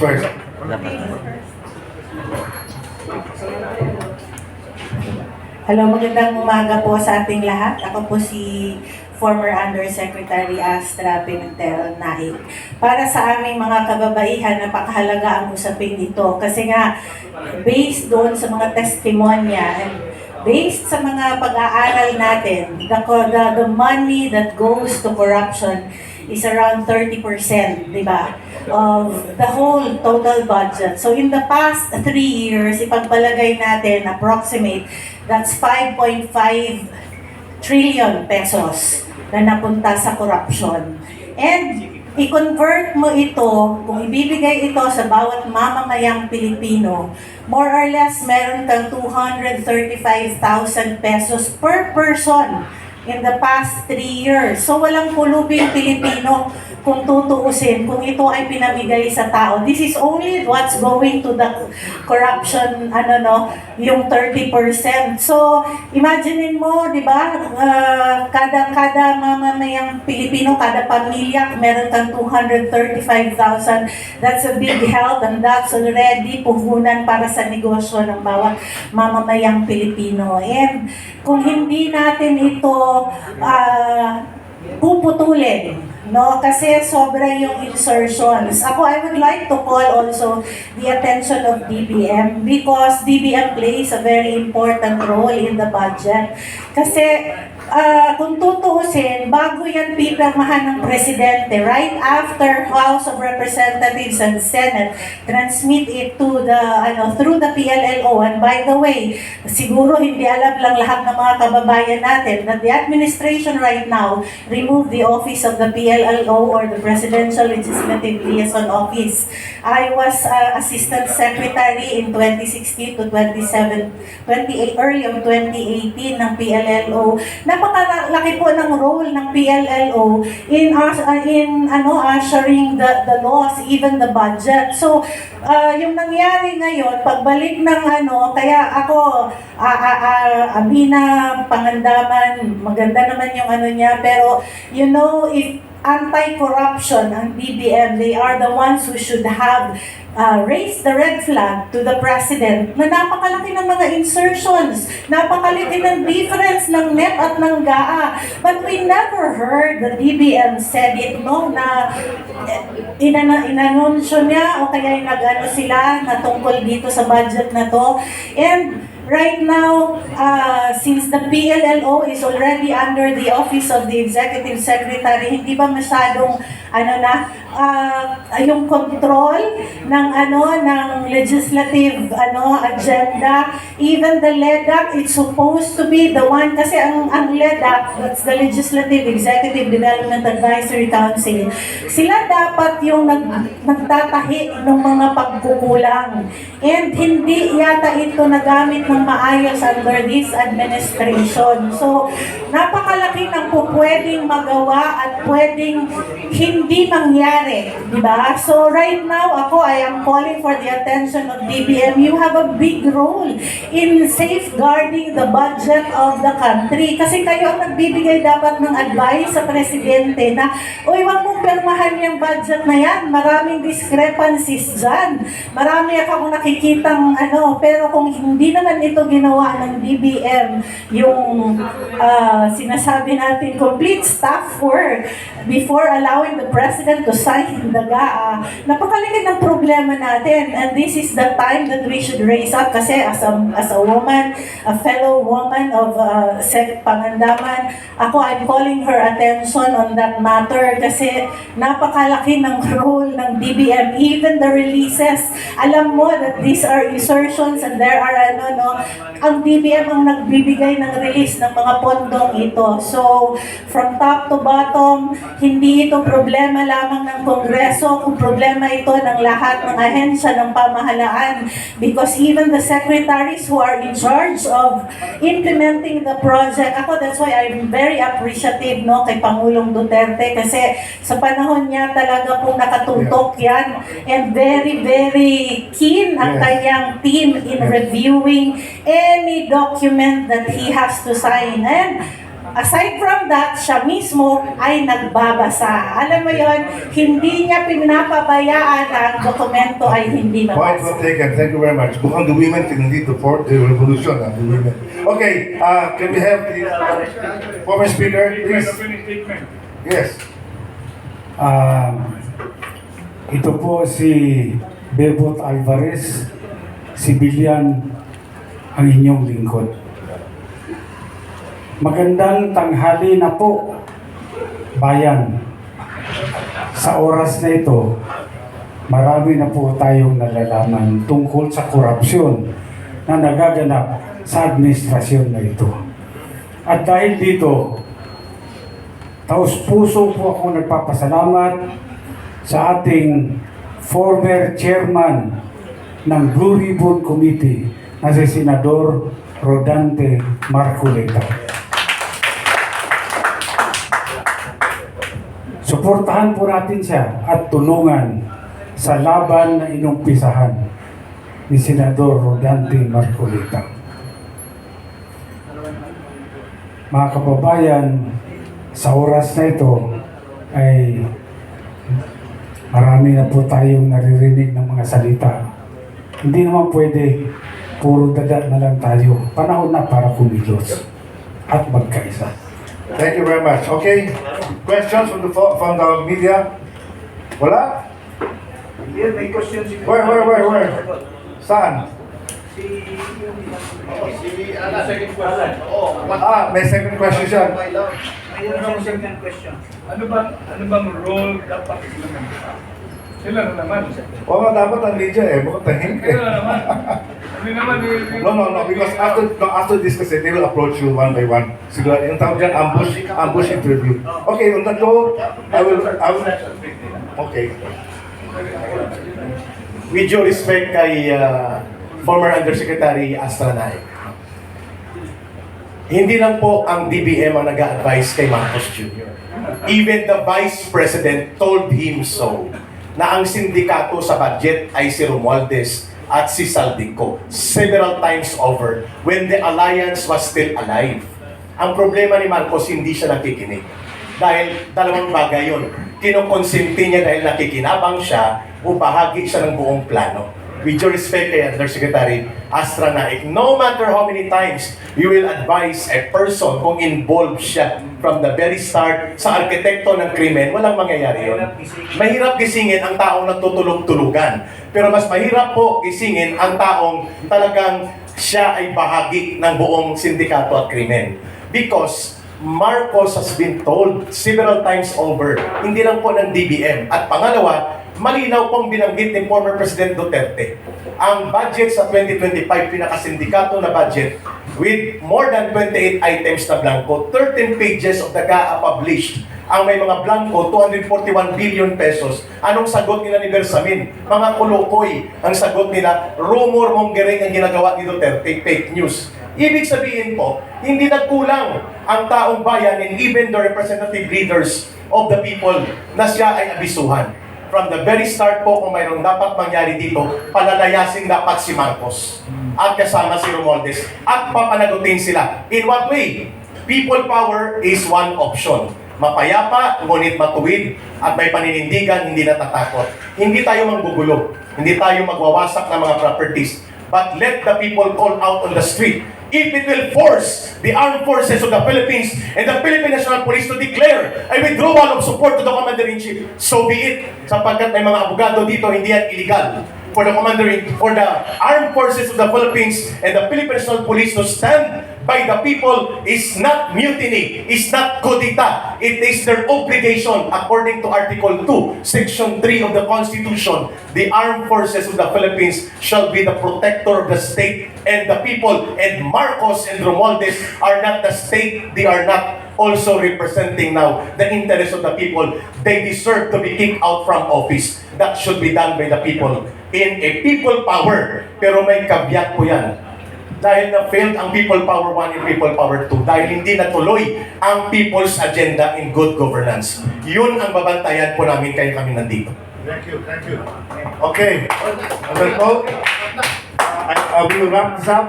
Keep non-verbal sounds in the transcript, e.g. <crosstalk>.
first. Hello, magandang umaga po sa ating lahat. Ako po si former Undersecretary Astra Pimentel Naik. Para sa aming mga kababaihan, napakahalaga ang usapin ito. Kasi nga, based doon sa mga testimonya based sa mga pag-aaral natin, the, the, the money that goes to corruption is around 30%, di ba? Of the whole total budget. So in the past three years, ipagpalagay natin, approximate, that's 5.5 trillion pesos na napunta sa corruption. And i-convert mo ito, kung ibibigay ito sa bawat mamamayang Pilipino, more or less meron kang 235,000 pesos per person in the past three years. So walang pulubing Pilipino kung tutuusin, kung ito ay pinamigay sa tao. This is only what's going to the corruption, ano no, yung 30%. So, imaginein mo, di ba, uh, kada, kada mamamayang Pilipino, kada pamilya, meron kang 235,000. That's a big help and that's already puhunan para sa negosyo ng bawat mamamayang Pilipino. And kung hindi natin ito uh, puputulin, no? Kasi sobra yung insertions. Ako, I would like to call also the attention of DBM because DBM plays a very important role in the budget. Kasi ah, kung tutuusin, bago yan pipirmahan ng presidente, right after House of Representatives and Senate, transmit it to the, ano, through the PLLO. And by the way, siguro hindi alam lang lahat ng mga kababayan natin that the administration right now removed the office of the PLLO or the Presidential Legislative Liaison Office. I was uh, Assistant Secretary in 2016 to 27, 28, early of 2018 ng PLLO. Napakalaki po ng role ng PLLO in us- uh, in ano ushering the the laws, even the budget. So, uh, yung nangyari ngayon, pagbalik ng ano, kaya ako uh, uh, uh, Amina Pangandaman, maganda naman yung ano niya, pero you know if anti-corruption ang BBM, they are the ones who should have uh, raised the red flag to the president na napakalaki ng mga insertions, napakalaki ng difference ng NEP at ng GAA. But we never heard the BBM said it, no, na eh, inana, inanunsyo niya o kaya nag-ano sila na dito sa budget na to. And right now, uh, since the PLLO is already under the office of the Executive Secretary, hindi ba masyadong ano na uh, yung control ng ano ng legislative ano agenda. Even the LEDAC it's supposed to be the one kasi ang ang LEDAC that's the Legislative Executive Development Advisory Council. Sila dapat yung nag, nagtatahi ng mga pagkukulang. And hindi yata ito nagamit ng maayos under this administration. So napakalaki ng pwedeng magawa at pwedeng hindi mangyari, di ba? So right now, ako, I am calling for the attention of DBM. You have a big role in safeguarding the budget of the country. Kasi kayo ang nagbibigay dapat ng advice sa presidente na, uy, wag mong permahan yung budget na yan. Maraming discrepancies dyan. Marami akong nakikitang ano, pero kung hindi naman ito ginawa ng DBM, yung ah, sinasabi natin complete staff work before allowing the president to sign the GAA, napakalikid ng problema natin. And this is the time that we should raise up kasi as a, as a woman, a fellow woman of uh, Pangandaman, ako I'm calling her attention on that matter kasi napakalaki ng role ng DBM, even the releases. Alam mo that these are insertions and there are ano no, ang DBM ang nagbibigay ng release ng mga pondong ito. So, from top to bottom, hindi ito problema lamang ng Kongreso, kung problema ito ng lahat ng ahensya ng pamahalaan. Because even the secretaries who are in charge of implementing the project, ako that's why I'm very appreciative no, kay Pangulong Duterte. Kasi sa panahon niya talaga pong nakatutok yan. And very, very keen ang kanyang team in reviewing any document that he has to sign. And aside from that, siya mismo ay nagbabasa. Alam mo yon, hindi niya pinapabayaan na ang dokumento ay hindi Point well mabasa. taken. Thank you very much. Mukhang the women can lead the, for, the revolution. ah, the women. Okay, uh, can we have the uh, former speaker, please? Yes. Um, ito po si Bebot Alvarez, sibilyan ang inyong lingkod. Magandang tanghali na po, bayan. Sa oras na ito, marami na po tayong nalalaman tungkol sa korupsyon na nagaganap sa administrasyon na ito. At dahil dito, Taos puso po ako nagpapasalamat sa ating former chairman ng Blue Ribbon Committee na si Senador Rodante Marcoleta. Suportahan po natin siya at tulungan sa laban na inumpisahan ni Senador Rodante Marcoleta. Mga kababayan, sa oras na ito ay marami na po tayong naririnig ng mga salita. Hindi naman pwede puro dada na lang tayo. Panahon na para kumilos at magkaisa. Thank you very much. Okay, questions from the from the media? Wala? Here, may question si... Where, where, where, where? Saan? Si... Ah, may second question siya. Mayroon siyang second question. Ano bang ano bang role dapat implementa? Sila na naman. O nga, dapat ang media eh. Mukhang tahimik eh. Sila na naman. <laughs> Hindi naman eh, No, no, no, because after no, after this kasi they will approach you one by one. Siguro, yung tawag dyan, ambush, ambush interview. Okay, on that I will, I will, okay. With due respect kay uh, former Undersecretary Astra. Hindi lang po ang DBM ang nag-advise kay Marcos Jr. Even the Vice President told him so na ang sindikato sa budget ay si Romualdez at si Saldico several times over when the alliance was still alive. Ang problema ni Marcos, hindi siya nakikinig. Dahil dalawang bagay yun. Kinukonsente niya dahil nakikinabang siya o bahagi siya ng buong plano. With due respect kay Undersecretary Astra Naik, no matter how many times you will advise a person kung involved siya from the very start sa arkitekto ng krimen, walang mangyayari yun. Mahirap gisingin ang taong nagtutulog-tulugan. Pero mas mahirap po gisingin ang taong talagang siya ay bahagi ng buong sindikato at krimen. Because Marcos has been told several times over, hindi lang po ng DBM. At pangalawa, malinaw pong binanggit ni former President Duterte. Ang budget sa 2025, pinakasindikato na budget, with more than 28 items na blanco, 13 pages of the GAA published. Ang may mga blanco, 241 billion pesos. Anong sagot nila ni Bersamin? Mga kulukoy. Ang sagot nila, rumor mongering ang ginagawa ni Duterte, fake news. Ibig sabihin po, hindi nagkulang ang taong bayan and even the representative leaders of the people na siya ay abisuhan. From the very start po, kung mayroong dapat mangyari dito, palalayasin dapat si Marcos at kasama si Romualdez at papanagutin sila. In what way? People power is one option. Mapayapa, ngunit matuwid, at may paninindigan, hindi natatakot. Hindi tayo manggugulo. Hindi tayo magwawasak ng mga properties. But let the people call out on the street. If it will force the armed forces of the Philippines and the Philippine National Police to declare a withdrawal of support to the Commander-in-Chief, so be it. Sapagkat may mga abogado dito, hindi yan illegal for the commander for the armed forces of the Philippines and the Philippine National Police to stand by the people is not mutiny, is not kudita. It is their obligation according to Article 2, Section 3 of the Constitution. The armed forces of the Philippines shall be the protector of the state and the people. And Marcos and Romualdez are not the state, they are not also representing now the interest of the people. They deserve to be kicked out from office. That should be done by the people in a people power. Pero may kabyat po yan. Dahil na-failed ang people power 1 and people power 2. Dahil hindi natuloy ang people's agenda in good governance. Yun ang babantayan po namin kaya kami nandito. Thank you, thank you. Okay, that note, I, I will wrap this up.